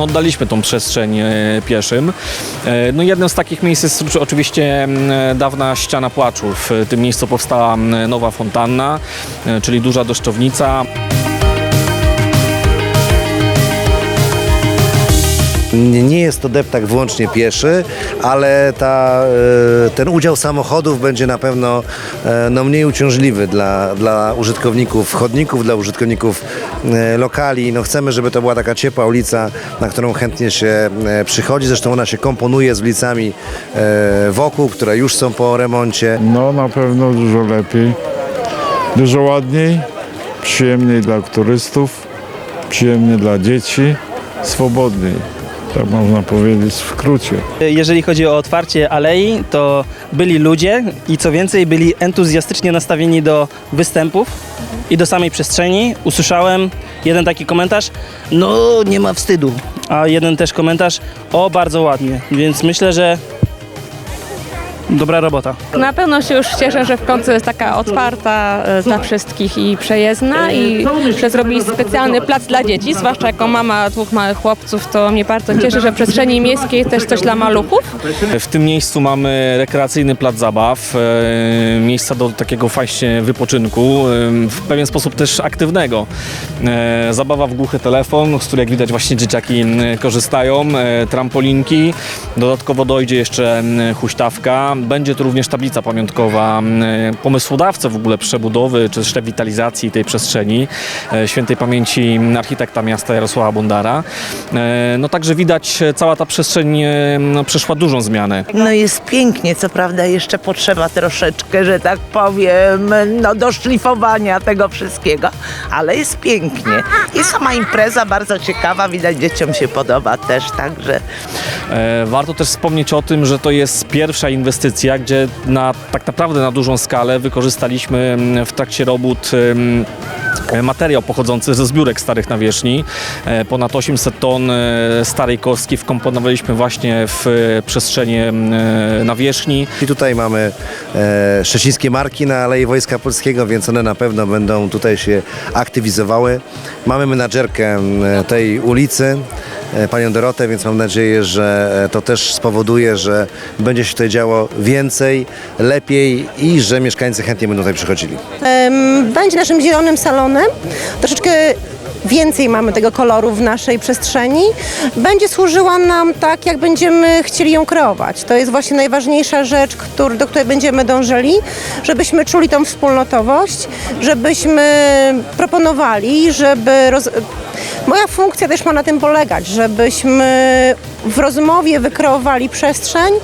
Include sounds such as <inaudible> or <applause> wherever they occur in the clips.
no, oddaliśmy tą przestrzeń e, pieszym. E, No jednym z takich miejsc jest oczy- oczywiście m, dawna ściana płaczu. W tym miejscu powstała m, nowa fontanna, e, czyli duża deszczownica. Nie jest to deptak wyłącznie pieszy, ale ta, e, ten udział samochodów będzie na pewno e, no, mniej uciążliwy dla, dla użytkowników chodników, dla użytkowników e, lokali. No, chcemy, żeby to była taka ciepła ulica, na którą chętnie się e, przychodzi. Zresztą ona się komponuje z ulicami e, wokół, które już są po remoncie. No na pewno dużo lepiej, dużo ładniej, przyjemniej dla turystów, przyjemniej dla dzieci, swobodniej. Tak można powiedzieć w skrócie. Jeżeli chodzi o otwarcie alei, to byli ludzie i co więcej byli entuzjastycznie nastawieni do występów i do samej przestrzeni. Usłyszałem jeden taki komentarz, no nie ma wstydu, a jeden też komentarz, o bardzo ładnie, więc myślę, że dobra robota. Na pewno się już cieszę, że w końcu jest taka otwarta e, dla wszystkich i przejezdna i że zrobili specjalny plac dla dzieci, zwłaszcza jako mama dwóch małych chłopców, to mnie bardzo cieszy, że w przestrzeni miejskiej też coś dla maluchów. W tym miejscu mamy rekreacyjny plac zabaw, e, miejsca do takiego właśnie wypoczynku, e, w pewien sposób też aktywnego. E, Zabawa w głuchy telefon, z której jak widać właśnie dzieciaki m, korzystają, e, trampolinki, dodatkowo dojdzie jeszcze m, huśtawka, będzie tu również tablica pamiątkowa pomysłodawcy w ogóle przebudowy czy też rewitalizacji tej przestrzeni, e, świętej pamięci architekta miasta Jarosława Bondara. E, No także widać e, cała ta przestrzeń no, przeszła dużą zmianę. No jest pięknie, co prawda jeszcze potrzeba troszeczkę, że tak powiem, no do szlifowania tego wszystkiego, ale jest pięknie. I sama impreza bardzo ciekawa, widać dzieciom się podoba też, także Warto też wspomnieć o tym, że to jest pierwsza inwestycja, gdzie na, tak naprawdę na dużą skalę wykorzystaliśmy mm, w trakcie robót materiał pochodzący ze zbiórek starych nawierzchni. E, Ponad 800 ton e, starej kostki wkomponowaliśmy właśnie w e, przestrzenie e, nawierzchni. I tutaj mamy e, szczecińskie marki na Alei Wojska Polskiego, więc one na pewno będą tutaj się aktywizowały. Mamy menadżerkę tej ulicy, e, panią Dorotę, więc mam nadzieję, że e, to też spowoduje, że będzie się tutaj działo więcej, lepiej i że mieszkańcy chętnie będą tutaj przychodzili. Będzie naszym zielonym salonem. Troszeczkę więcej mamy tego koloru w naszej przestrzeni. Będzie służyła nam tak, jak będziemy chcieli ją kreować. To jest właśnie najważniejsza rzecz, który, do której będziemy dążyli, żebyśmy czuli tą wspólnotowość, żebyśmy proponowali, żeby... Roz... Moja funkcja też ma na tym polegać, żebyśmy w rozmowie wykreowali przestrzeń,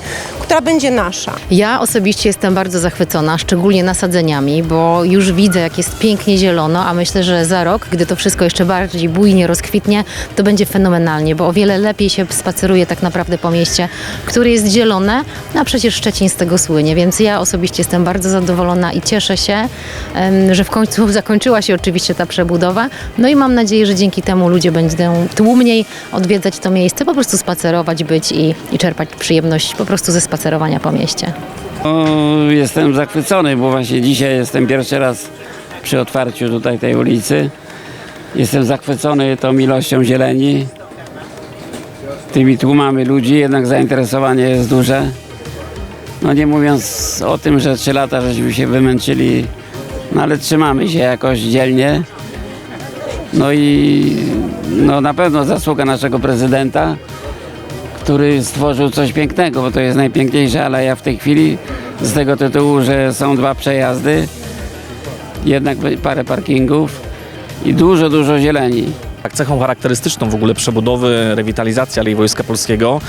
która będzie nasza. Ja osobiście jestem bardzo zachwycona, szczególnie nasadzeniami, bo już widzę, jak jest pięknie zielono, a myślę, że za rok, gdy to wszystko jeszcze bardziej bujnie rozkwitnie, to będzie fenomenalnie, bo o wiele lepiej się spaceruje tak naprawdę po mieście, które jest zielone, a przecież Szczecin z tego słynie, więc ja osobiście jestem bardzo zadowolona i cieszę się, że w końcu <laughs> zakończyła się oczywiście ta przebudowa, no i mam nadzieję, że dzięki temu ludzie będą tłumniej odwiedzać to miejsce, po prostu spacerować, być i, i czerpać przyjemność po prostu ze spacerowania po mieście. No, jestem zachwycony, bo właśnie dzisiaj jestem pierwszy raz przy otwarciu tutaj tej ulicy. Jestem zachwycony tą ilością zieleni, tymi tłumami ludzi, jednak zainteresowanie jest duże. No nie mówiąc o tym, że trzy lata żeśmy się wymęczyli, no ale trzymamy się jakoś dzielnie. No i no na pewno zasługa naszego prezydenta, który stworzył coś pięknego, bo to jest najpiękniejsza aleja w tej chwili z tego tytułu, że są dwa przejazdy, jednak parę parkingów i dużo, dużo zieleni. Tak, Cechą charakterystyczną w ogóle przebudowy, rewitalizacji Alei Wojska Polskiego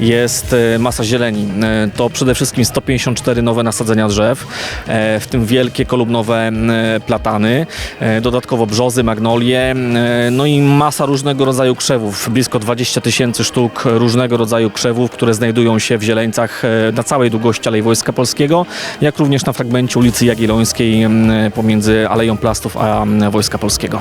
jest e, masa zieleni. E, To przede wszystkim 154 nowe nasadzenia drzew, e, w tym wielkie kolumnowe platany, dodatkowo brzozy, magnolie, no i masa różnego rodzaju krzewów, blisko 20 tysięcy sztuk różnego rodzaju krzewów, które znajdują się w zieleńcach na całej długości Alei Wojska Polskiego, jak również na fragmencie ulicy Jagiellońskiej pomiędzy Aleją Plastów a Wojska Polskiego.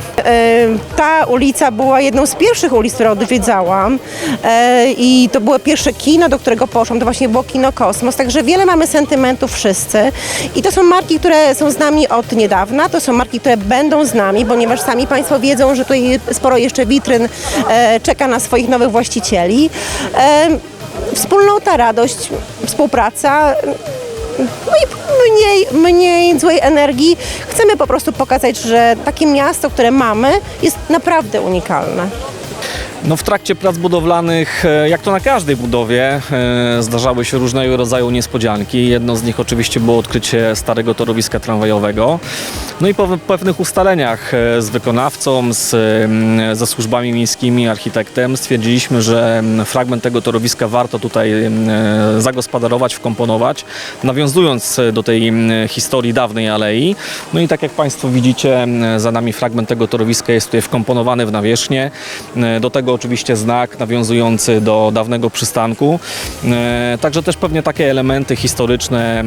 Ta ulica ulica była jedną z pierwszych ulic, które odwiedzałam e, i to było pierwsze kino, do którego poszłam, to właśnie było kino Kosmos, także wiele mamy sentymentów wszyscy. I to są marki, które są z nami od niedawna, to są marki, które będą z nami, ponieważ sami Państwo wiedzą, że tutaj sporo jeszcze witryn e, czeka na swoich nowych właścicieli. E, wspólnota, radość, współpraca, mniej, mniej złej energii. Chcemy po prostu pokazać, że takie miasto, które mamy, jest naprawdę unikalne. No w trakcie prac budowlanych, e, jak to na każdej budowie, e, zdarzały się różnego rodzaju niespodzianki. Jedno z nich oczywiście było odkrycie starego torowiska tramwajowego. No i po pewnych ustaleniach e, z wykonawcą, z, mm, ze służbami miejskimi, architektem stwierdziliśmy, że mm, fragment tego torowiska warto tutaj mm, zagospodarować, wkomponować, nawiązując do tej historii dawnej alei. No i tak jak Państwo widzicie, za nami fragment tego torowiska jest tutaj wkomponowany w nawierzchnię. Do tego oczywiście znak nawiązujący do dawnego przystanku. E, Także też pewnie takie elementy historyczne,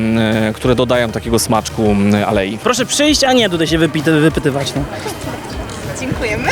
e, które dodają takiego smaczku alei. Proszę przyjść, a nie tutaj się wypity, wypytywać. No. Dziękujemy.